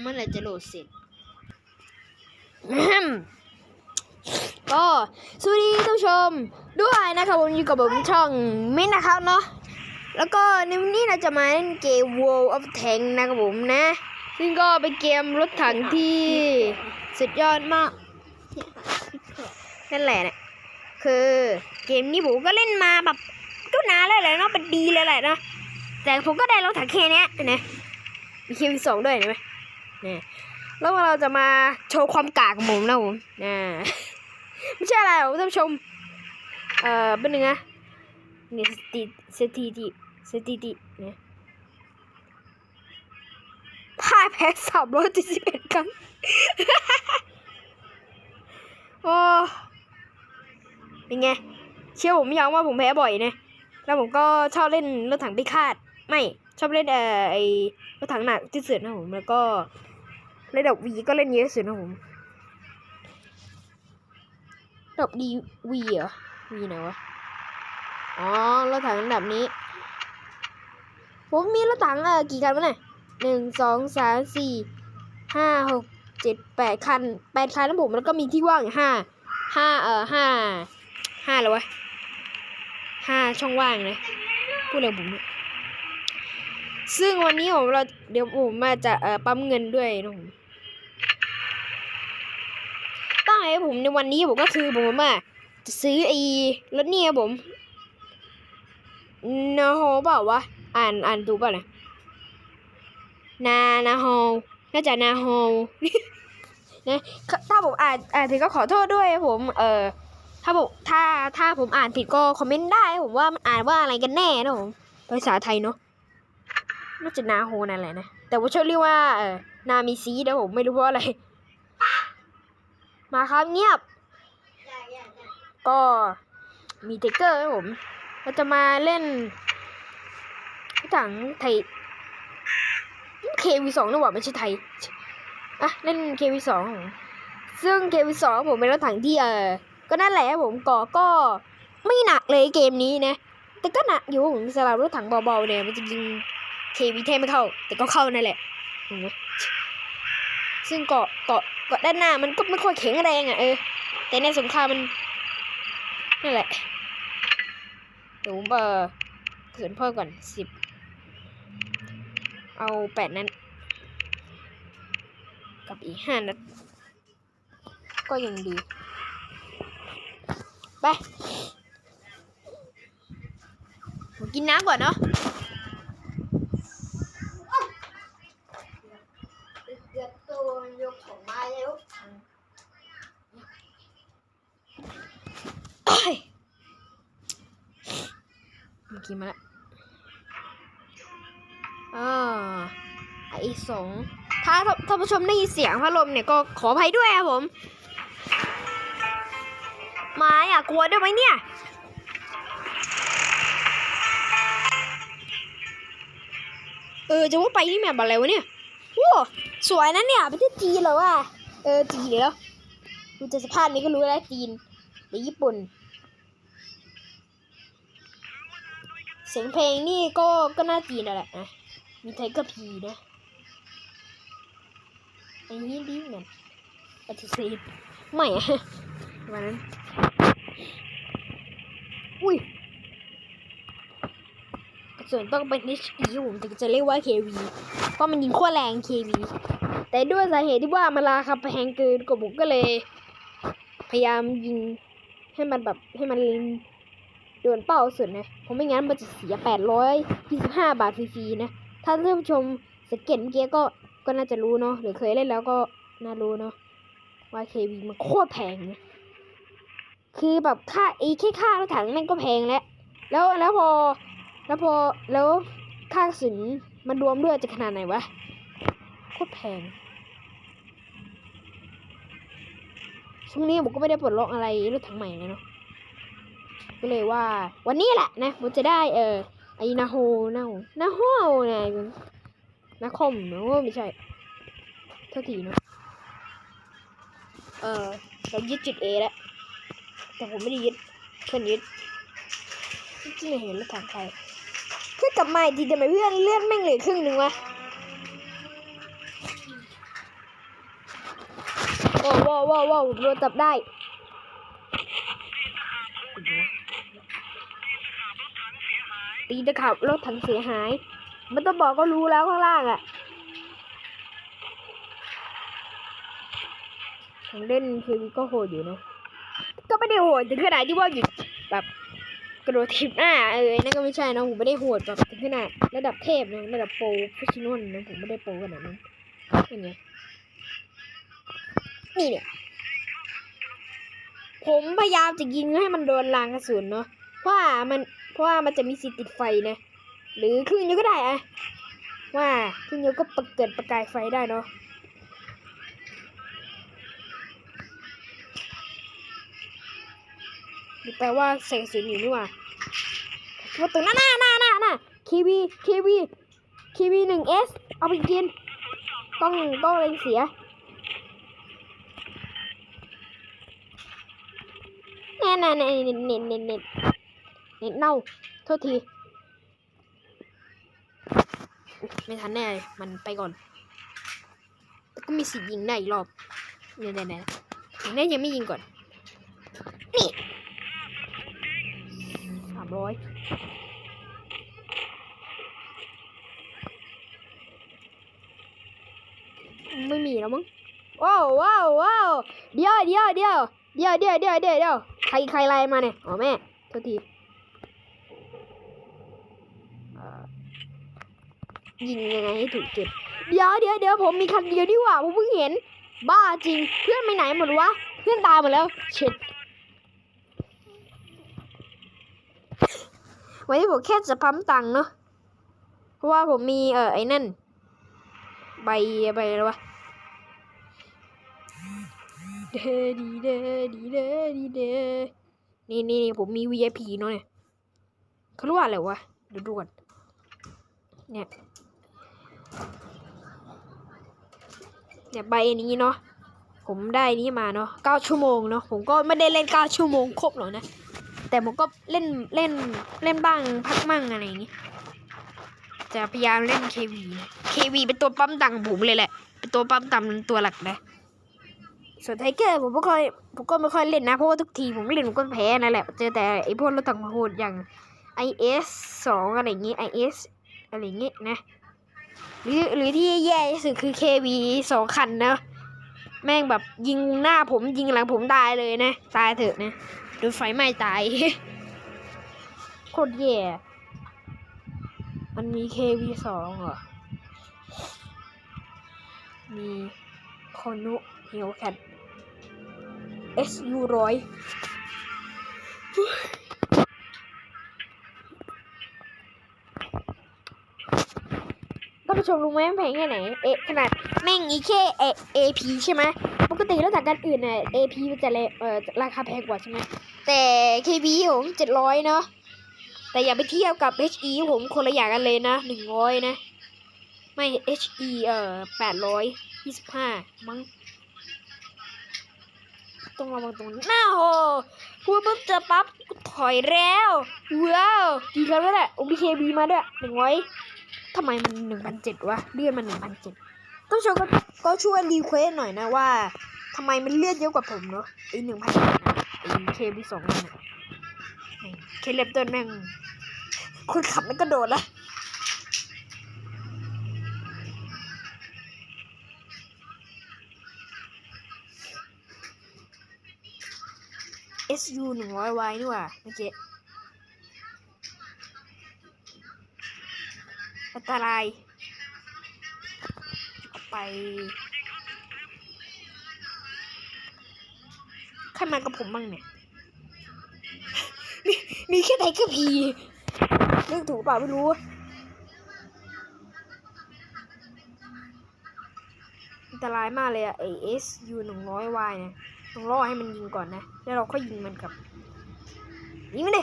เมื่อไรจะโหลดเสร็จ ก็สวัสดีท่านผู้ชมด้วยนะครับผมอยู่กับผมช่องมินนะครับเนาะแล้วก็ในวันนี้เราจะมาเล่นเกม World of Tank นะครับผมนะ ซึ่งก็เป็นเกมรถถังที่สุดยอดมาก นั่นแหละเนี่ยคือเกมนี้ผมก็เล่นมาแบบก็นานแล้วแหละเนาะเป็นดีเลยแหละเนาะแต่ผมก็ได้รถถังแค่เนี้ยนะมีเคมีสองด้วยเห็นไหม นี่ยแล้วเราจะมาโชว์ความกากของผมนะผมนะไม่ใช่อะไรหรอกท่านผู้ชม เอ่อเป็นหนึ่งนะเนี่ยสติสถิติสถิติเนี่ยพ่ายแพ้สามร้อยเจ็ดสิบเอ็ดครั้งโอ้เป็นไง เชื่อผมยังว่าผมแพ้บ่อยนะ แล้วผมก็ชอบเล่นรถถังพิฆาต ไม่ ชอบเล่นเอ่อไอรถถังหนักที่สุดนะผม แล้วก็ เล่นดอกวีก็เล่นเยอะสุดนะผมดอกดีวีเหรอวีไหนวะ อ๋อรถถังอันดับนี้ ผมมีรถถังเออกี่คันวะเนี่ยหนึ่งสองสามสี่ห้าหกเจ็ดแปดคันแปดคันนะผมแล้วก็มีที่ว่างห้าห้าเออห้าห้าแล้ววะห้าช่องว่างเลยพูดเร็วผมเนี่ย ซึ่งวันนี้ผมเราเดี๋ยวผมมาจะเอ่อปั๊มเงินด้วยนะผมตั้งให้ผมในวันนี้ผมก็คือผมว่าจะซื้อไอ้รถเนี่ยครับผมนาโฮเปล่าวะอ่านอ่านถูกเปล่าเนี่ยนานาโฮน่าจะนาโฮนะถ้าผมอ่านอ่านผิดก็ขอโทษด้วยผมเออถ้าผมถ้าถ้าผมอ่านผิดก็คอมเมนต์ได้ผมว่ามันอ่านว่าอะไรกันแน่นะผมภาษาไทยเนาะ น่าจะนาโฮนั่นแหละนะ แต่ว่าชอบเรียกว่าเออนามีซีนะผมไม่รู้เพราะอะไร มาครับเงียบ ก็มีเทคเกอร์ครับผมเราจะมาเล่นถังไทยเควีสองนี่หว่าไม่ใช่ไทยอะเล่นเควีสองซึ่งเควีสองผมเป็นรถถังที่เออก็นั่นแหละผมก่อก็ไม่หนักเลยเกมนี้นะ แต่ก็หนักอยู่ผมสำหรับรถถังเบาๆเนี่ยมันจะยิง เควีแทบไม่เข้า แต่ก็เข้านั่นแหละซึ่งเกาะเกาะเกาะด้านหน้ามันก็ไม่ค่อยแข็งแรงอะเออแต่ในสงครามมันนั่นแหละเดี๋ยวผมเออเผื่อเพิ่มก่อนสิบเอาแปดนั้น กับอีกห้านัดก็ยังดี ไปกินน้ำก่อนเนาะเกือบ ตัวยกของมาแล้วเมื่อกี้มาแล้วอ่าไอสองถ้าท่านผู้ชมได้ยินเสียงพัดลมเนี่ยก็ขออภัยด้วยครับผมไม้อะกลัวด้วยไหมเนี่ยเออจะว่าไปนี่แมปอะไรวะเนี่ยว้า สวยนะเนี่ยประเทศจีนเหรอวะเออจีนเหรอดูจากสภาพนี้ก็รู้แล้วจีนหรือญี่ปุ่น เสียงเพลงนี่ก็ก็น่าจีนนั่นแหละนะมีไทเกอร์พีนะอ้นี่ดีเหมือนปฏิเสธไม่อะวันนั้นอุ้ย กระสุนต้องเป็น HE ผมถึงจะเรียกว่า KV เพราะมันยิงขั้วแรง KV แต่ด้วยสาเหตุที่ว่ามันราคาแพงเกินกว่าผมก็เลย พยายามยิงให้มันแบบให้มันโดนเป้าสุดนะเพราะไม่งั้นมันจะเสีย 825 บาทฟรีๆนะ ถ้าท่านผู้ชมสังเกตเมื่อกี้ก็ก็น่าจะรู้เนาะหรือเคยเล่นแล้วก็น่ารู้เนาะว่า KV มันโคตรแพงนะคือแบบค่าไอ้แค่ค่ารถถังแม่งก็แพงแล้ว แล้วแล้วพอ แล้วพอแล้วค่าสินมันรวมด้วยจะขนาดไหนวะโคตรแพงช่วงนี้ผมก็ไม่ได้ปลดล็อกอะไรรถถังใหม่เลยเนาะก็เลยว่า วันนี้แหละนะผมจะได้เออไอนาโฮนาโฮนาโฮนะนาคอมนาะไม่ใช่เท่าทีเนาะเออเรายึดจุดเอแล้วแต่ผมไม่ได้ยึดเพื่อนยึดที่ไม่เห็นรถถังใคร เพื่อกลับมาอีกทีทำไมเพื่อนเลื่อนแม่งเหลือครึ่งหนึ่งวะโอ้ว้าวว้าวว้าวโดนจับได้ตีตะขับรถถังเสียหาย มันต้องบอกก็รู้แล้วข้างล่างอะของเล่นคือก็โหดอยู่เนอะก็ไม่ได้โหดถึงขนาดที่ว่าหยุด กระโดดทิปหน้าเออนั่นก็ไม่ใช่นะผมไม่ได้โหดแบบถึงขนาดระดับเทพนะระดับโปรฟิชนอลนะผมไม่ได้โปรขนาดนั้นเป็นไงนี่เนี่ยผมพยายามจะยิงให้มันโดนรางกระสุนเนาะเพราะว่ามันเพราะว่ามันจะมีสิทธิ์ติดไฟนะหรือครึ่งนิ้วก็ได้อะว่าครึ่งนิ้วก็ปเกิดประกายไฟได้เนาะ นี่แปลว่าแสงสีอยู่นี่ว่าว่าตัวหน้าหน้าหน้าหน้าหน้าคีวีคีวีคีวีหนึ่งเอสเอาไปกิน ต้องต้องอะไรเสียแน่แน่แน่เน็ตเน็ตเน็ตเน็ตเน็ตเน่าโทษที ไม่ทันแน่มันไปก่อนก็มีสิทธิ์ยิงได้อีกรอบเนี่ยเนี่ยเนี่ยยิงได้ยังไม่ยิงก่อน แล้วมั้งว้าวว้าวว้าวเดี๋ยวเดี๋ยวเดี๋ยวเดี๋ยวเดี๋ยวเดี๋ยวเดี๋ยวเดี๋ยวใครใครไล่มาเนี่ยอ๋อแม่โทษทียิงยังไงให้ถูกจุดเดี๋ยวเดี๋ยวเดี๋ยวผมมีคันเดียวดีกว่าผมเพิ่งเห็น บ้าจริง เพื่อนไปไหนหมดวะเพื่อนตายหมดแล้วเช็ดวันนี้ผมแค่จะปั๊มตังเนาะเพราะว่าผมมีเออไอ้นั่นใบใบอะไรวะ เดดีเดดีเดดีเดนี่นี่นี่ผมมี VIP เนาะเนี่ยเขาเรียกว่าอะไรวะเดี๋ยวดูก่อนเนี่ยเนี่ยใบนี้เนาะผมได้นี้มาเนาะเก้าชั่วโมงเนาะผมก็ไม่ได้เล่นเก้าชั่วโมงครบหรอกนะ แต่ผมก็เล่นเล่นเล่นบ้างพักมั่งอะไรอย่างงี้จะพยายามเล่น KV KV เควีเป็นตัวปั๊มตังค์ผมเลยแหละ เป็นตัวปั๊มตังค์ตัวหลักนะ ส่วนไทเกอร์ผมไม่ค่อยผมก็ไม่ค่อยเล่นนะ เพราะว่าทุกทีผมเล่นผมก็แพ้นั่นแหละ เจอแต่ไอพวกรถถังโหดอย่าง IS สองอะไรอย่างงี้ IS อะไรอย่างงี้นะ หรือหรือที่แย่ที่สุดคือ KV สองคันนะ แม่งแบบยิงหน้าผมยิงหลังผมตายเลยนะ ตายเถอะนะโดนไฟไหม้ตายโคตรแย่ มันมี KV สองเหรอ มีคอนุเฮลแคท SU ร้อยท่านผู้ชมรู้ไหมแพงแค่ไหน เอะขนาดแม่งอีแค่เอ AP ใช่ไหมปกติแล้วจากการอื่นน่ะ AP มันจะเลเออราคาแพงกว่าใช่ไหมแต่ KB ผมเจ็ดร้อยเนาะแต่อย่าไปเทียบกับ HE ผมคนละอย่างกันเลยนะหนึ่งร้อยนะ ไม่ HE เอ่อแปดร้อยยี่สิบห้ามั้ง ต้องระวังตรงนี้น้าโหพูดปุ๊บเจอปั๊บถอยแล้วว้าวดีกันแล้วแหละโอเคบีมาด้วยหนึ่งร้อยทำไมมันหนึ่งพันเจ็ดวะเลื่อนมาหนึ่งพันเจ็ดต้องชมก็ก็ช่วยรีเควสหน่อยนะว่าทำไมมันเลื่อนเยอะกว่าผมเนาะไอหนึ่งพันไอเคบีสองนั่นน่ะแม่งเคเล็บต้นแม่งคนขับไม่กระโดดละ SU หนึ่งร้อยไว้นี่ว่าเมื่อกี้อันตรายไปใครมากับผมบ้างเนี่ย มีมีแค่ไหนก็พีเรื่องถูกเปล่าไม่รู้อันตรายมากเลยอะไอ SU หนึ่งร้อยวายเนี่ย ต้องรอให้มันยิงก่อนนะ แล้วเราก็ยิงมันกลับยิงมันดิ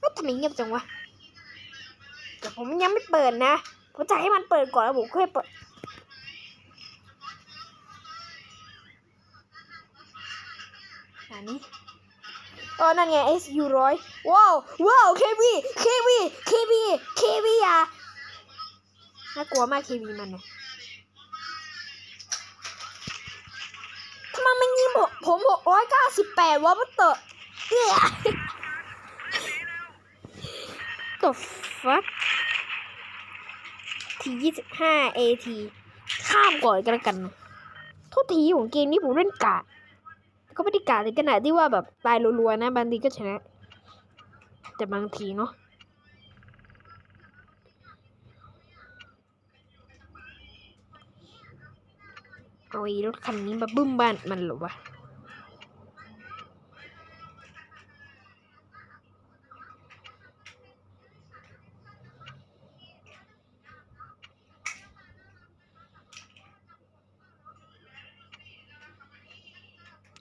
ว่าทำไมเงียบจังวะแต่ผมยังไม่เปิดนะ ผมจะให้มันเปิดก่อนแล้วผมค่อยเปิดอันนี้เออนั่นไง SU ร้อยว้าว ว้าว KV KV KV KV อะน่ากลัวมาก KV มันเนี่ย ผมหกร้อยเก้าสิบแปดวะมันเตอะเอี้ย the fuck ทียี่สิบห้า AT ข้ามก่อนกันแล้วกัน โทษทีของเกมนี้ผมเล่นกาดก็ไม่ได้กาดในขนาดที่ว่าแบบตายรัวๆนะบางทีก็ชนะ แต่บางทีเนาะเอาอ้รถคันนี้มาบึ้มบ้านมันหรอวะ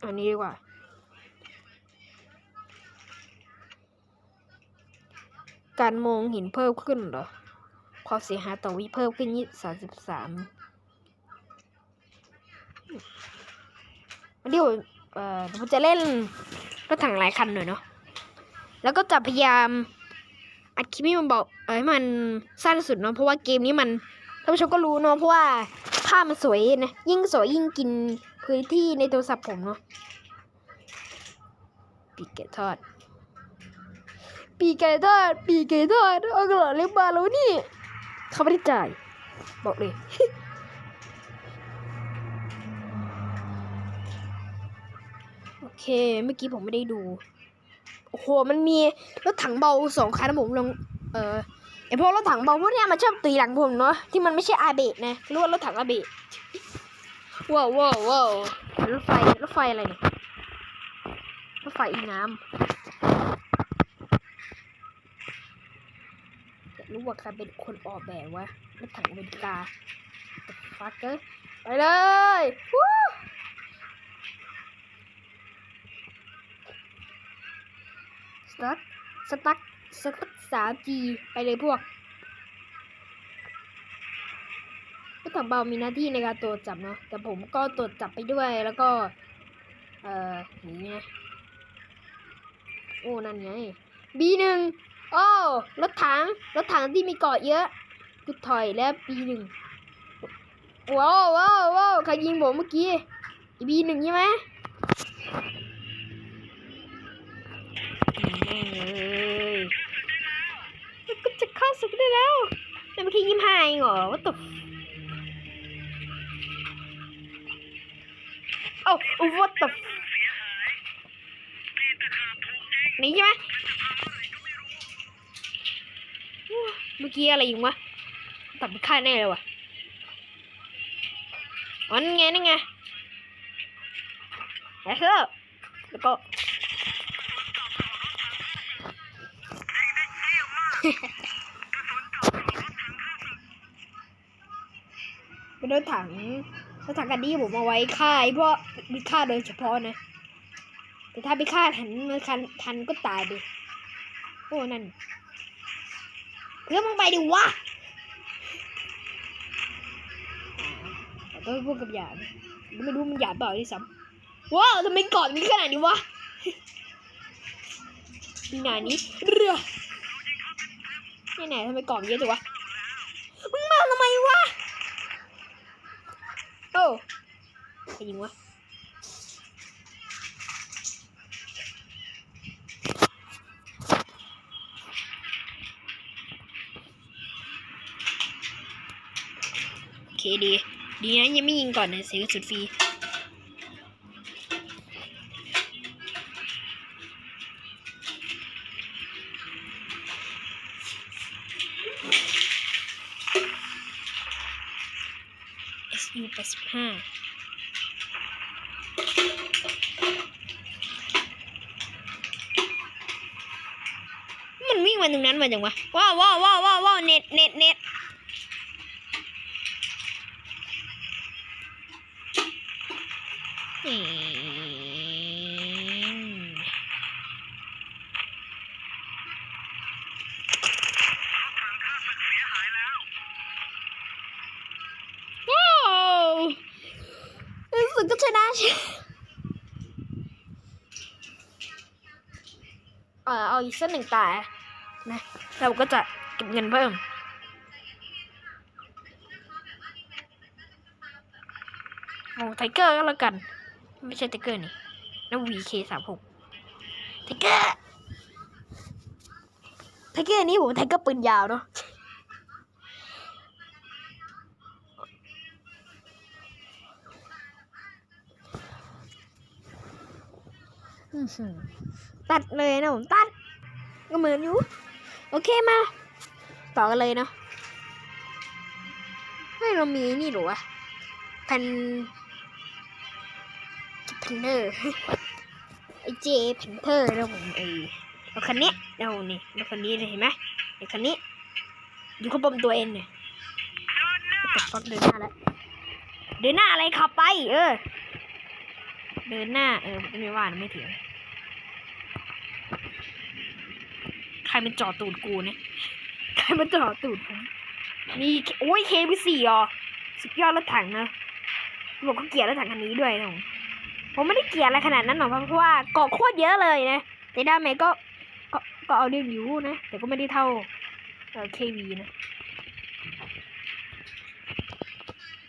อั นี้ดีกว่าการมองเห็นเพิ่มขึ้นเหรอ ความเสียหายต่อวิเพิ่มขึ้นยี่สามสิบสามวันนี้ผมเอ่อผมจะเล่นรถถังหลายคันหน่อยเนาะ แล้วก็จะพยายาม อัดคลิปให้มันบอกเออให้มันสั้นสุดเนาะ เพราะว่าเกมนี้มันท่านผู้ชมก็รู้เนาะ เพราะว่าภาพมันสวยนะ ยิ่งสวยยิ่งกินพื้นที่ในโทรศัพท์ผมเนาะ ปีกไก่ทอด ปีกไก่ทอด ปีกไก่ทอดเอากระหล่ำเล็บมาแล้วนี่ เขาไม่ได้จ่าย บอกเลยโอเค เมื่อกี้ผมไม่ได้ดู โอ้โห มันมีรถถังเบาสองคันนะผมลง เออไอพวกรถถังเบาพวกเนี้ยมันชอบตีหลังผมเนาะที่มันไม่ใช่อาเบะนะรือว่ารถถังอาเบะว้าวว้าวว้าวรถไฟรถไฟอะไรเนี่ย ไฟน้ำอยากรู้ว่าใครเป็นคนออกแบบวะรถถังอเมริกาฟักเกอร์ไปเลยวู้สตั๊กสตั๊กสตั๊กสามจีไปเลยพวกรถถังเบามีหน้าที่ในการตรวจจับเนาะแต่ผมก็ตรวจจับไปด้วยแล้วก็ เอ่ออย่างนี้นะ อ้นั่นไง B หนึ่งโอ้รถถังรถถังที่มีเกาะเยอะกูถอยแล้ว B หนึ่งว้าวว้าวว้าวใครยิงผมเมื่อกี้ B หนึ่งใช่ไหมแม่งเลยก็จะเข้าศึกได้แล้วแต่เมื่อกี้ยิ้มหายเหรอว่าตบโอ้ what the นี่ใช่ไหมเมื่อกี้อะไรอยู่วะตัดไปฆ่าแน่เลยวะอ๋อนั่นไงนั่นไงแฮชเชอร์แล้วก็เป็นรถถังรถถังกันนี้ผมเอาไว้ฆ่าไอ้พวกมีฆ่าโดยเฉพาะนะ แต่ถ้าไปฆ่าทันมันคันทันก็ตายดิโอ้นั่นเพื่อมึงไปดิวะแต่ต้องพูดกับหยาบไม่รู้มันหยาบเปล่าที่ซ้ำว้าวทำไมกอดมีขนาดนี้วะมีหนานี้เรือนี่ไหนทำไมกอดเยอะจังวะ มึงมาทำไมวะ โอ้ใครยิงวะ ดี ดีนะยังไม่ยิงก่อนนะเสียกระสุนฟรี SU แปดสิบห้ามันวิ่งมาตรงนั้นมาจังวะว้าวว้าวว้าวว้าวว้าวเน็ตเน็ตเน็ต อืมว้าว รู้สึกก็ชนะใช่เออเอาอีกสักหนึ่งตานะเราก็จะเก็บเงินเพิ่มเอาไทเกอร์ก็แล้วกัน ไม่ใช่ไทเกอร์นี่นั่นวีเคสามหกไทเกอร์ไทเกอร์นี่ผมไทเกอร์ปืนยาวเนาะอื้อหือตัดเลยนะผมตัด ก็เหมือนอยู่ โอเคมา ต่อกันเลยเนาะเฮ้ยเรามีนี่หรอวะแพน พันเนอร์ไอเจแพนเทอร์นะผมไอรถคันนี้เรานี่รถคันนี้เลยเห็นไหมไอคันนี้ อยู่ข้างบนตัวเองเนี่ยต่ฟักเดินหน้าแล้วเดินหน้าอะไรขับไป เออ เดินหน้า เออไม่ว่านะไม่ถียงใครมันจอตูดกูเนี่ยใครมันจอตูดผมมีโอ้ยเคพีสี่อะสุดยอดรถถังนะผมก็เกลียดรถถังคันนี้ด้วยนะผม ผมไม่ได้เกลียดอะไรขนาดนั้นหรอกเพราะว่าเกาะโคตรเยอะเลยนะแต่ดาเมก็ก็ก็เอาเรื่องอยู่นะ แต่ก็ไม่ได้เท่าเออเควีนะ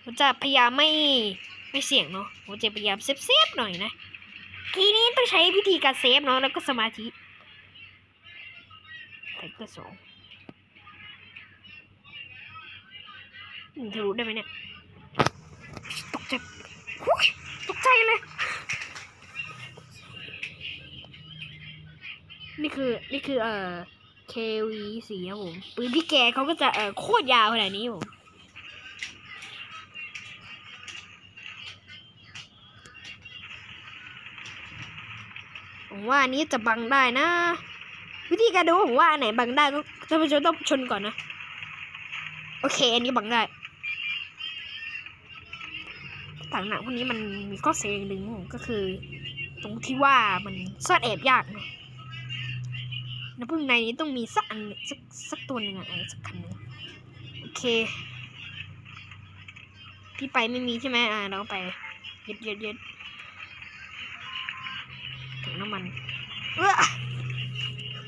ผมจะพยายามไม่ไม่เสี่ยงเนาะผมจะพยายามเซฟเซฟๆหน่อยนะทีนี้ต้องใช้วิธีการเซฟเนาะแล้วก็สมาธิไทเกอร์สองยิงทะลุได้ไหมเนี่ย ตกใจตกใจเลย นี่คือนี่คือเอ่อ KV สี่ครับผมปืนพี่แกเขาก็จะเอ่อโคตรยาวขนาดนี้ผมผมว่าอันนี้จะบังได้นะ วิธีการดูผมว่าอันไหนบังได้ก็ท่านผู้ชมต้องชนก่อนนะ โอเค อันนี้บังได้ต่างหนังพวกนี้มันมีข้อเสียอย่างหนึ่งก็คือ ตรงที่ว่ามันซ่อนแอบยากเนะ แล้วพวกในนี้ต้องมีสักอันสักสักตัวหนึ่งอะไอ้สักคันหนึ่งโอเคที่ไปไม่มีใช่ไหมอ่าเราก็ไปยึดยึดยึดถึงน้ำมันเออ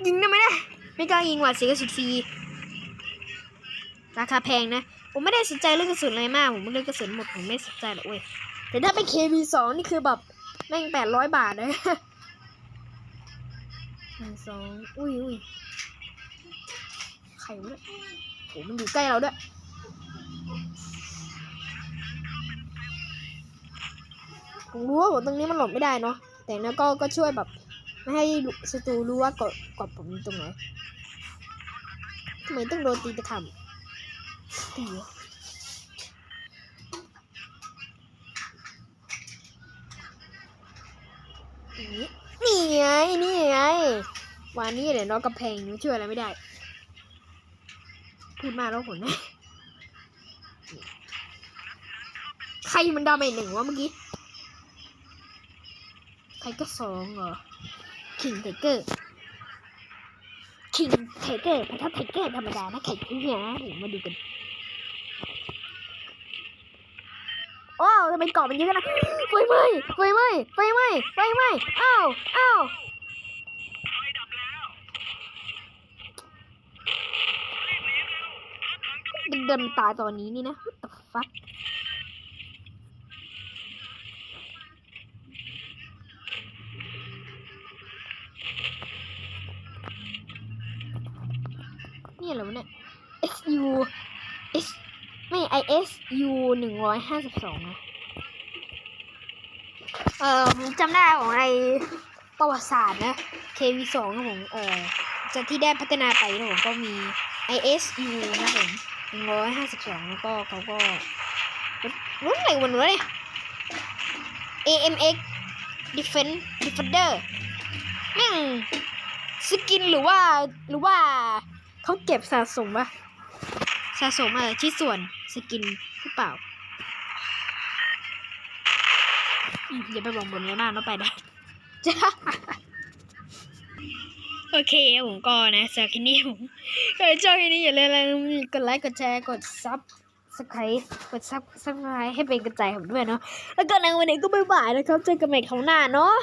ยิงได้ไหมเนี่ยไม่กล้ายิงหว่ะเสียกระสุนฟรีราคาแพงนะ ผมไม่ได้สนใจเรื่องกระสุนอะไรมาก ผมเรื่องกระสุนหมดผมไม่สนใจหรอกเว้ยแต่ถ้าเป็น KV2 นี่คือแบบแม่งแปดร้อยบาทนะ หนึ่งสองอุ้ยอุ้ยใครวะเนี่ยโหมันอยู่ใกล้เราด้วยผมรู้ว่าผมตรงนี้มันหลบไม่ได้เนาะแต่นั้นก็ก็ช่วยแบบ ไม่ให้ศัตรูรู้ว่ากดกดผมตรงไหนทำไมต้องโดนตีตะคำตีอย่างนี้ นี่ไง นี่ไงวันนี้เดี๋ยวน้องกระเพงมันช่วยอะไรไม่ได้ พูดมากแล้วผลไหมใครมันดาเมจหนึ่งวะเมื่อกี้ ใครก็สองเหรอ คิงไทเกอร์ คิงไทเกอร์แต่ถ้าไทเกอร์ธรรมดานะไข่คุ้งเนี่ยนะมาดูกัน โอ้ ทำไมเกาะมันเยอะนะไฟไหม้ไฟไหม้ไฟไหม้ไฟไหม้อ้าวอ้าวเดินตายตอนนี้นี่นะ what the fuck นี่อะไรวะเนี่ย SU S ไม่ ISU หนึ่งร้อยห้าสิบสองนะ เออผมจำได้ของไอประวัติศาสตร์นะ KV สองผมเออจากที่ได้พัฒนาไปนะผมก็มี ISU นะผมหนึ่งร้อยห้าสิบสองแล้วก็เขาก็รุ่นไหนวันวะเนี่ย AMX Defense Defender แม่งสกินหรือว่าหรือว่าเขาเก็บสะสมปะสะสมเอะไรที่ส่วนสกินหรือเปล่า อย่าไปบอกบนเลยมากเนาะไปได้จ้าโอเคผมก็นะสำหรับคลิปนี้ผมเออชอบคลิปนี้อย่าลืมกดไลค์กดแชร์กดซับสไครต์กดซับสไครต์ให้เป็นกระจายผมด้วยเนาะแล้วก็ในวันนี้ก็บ๊ายบายนะครับเจอกันใหม่คราวหน้าเนาะ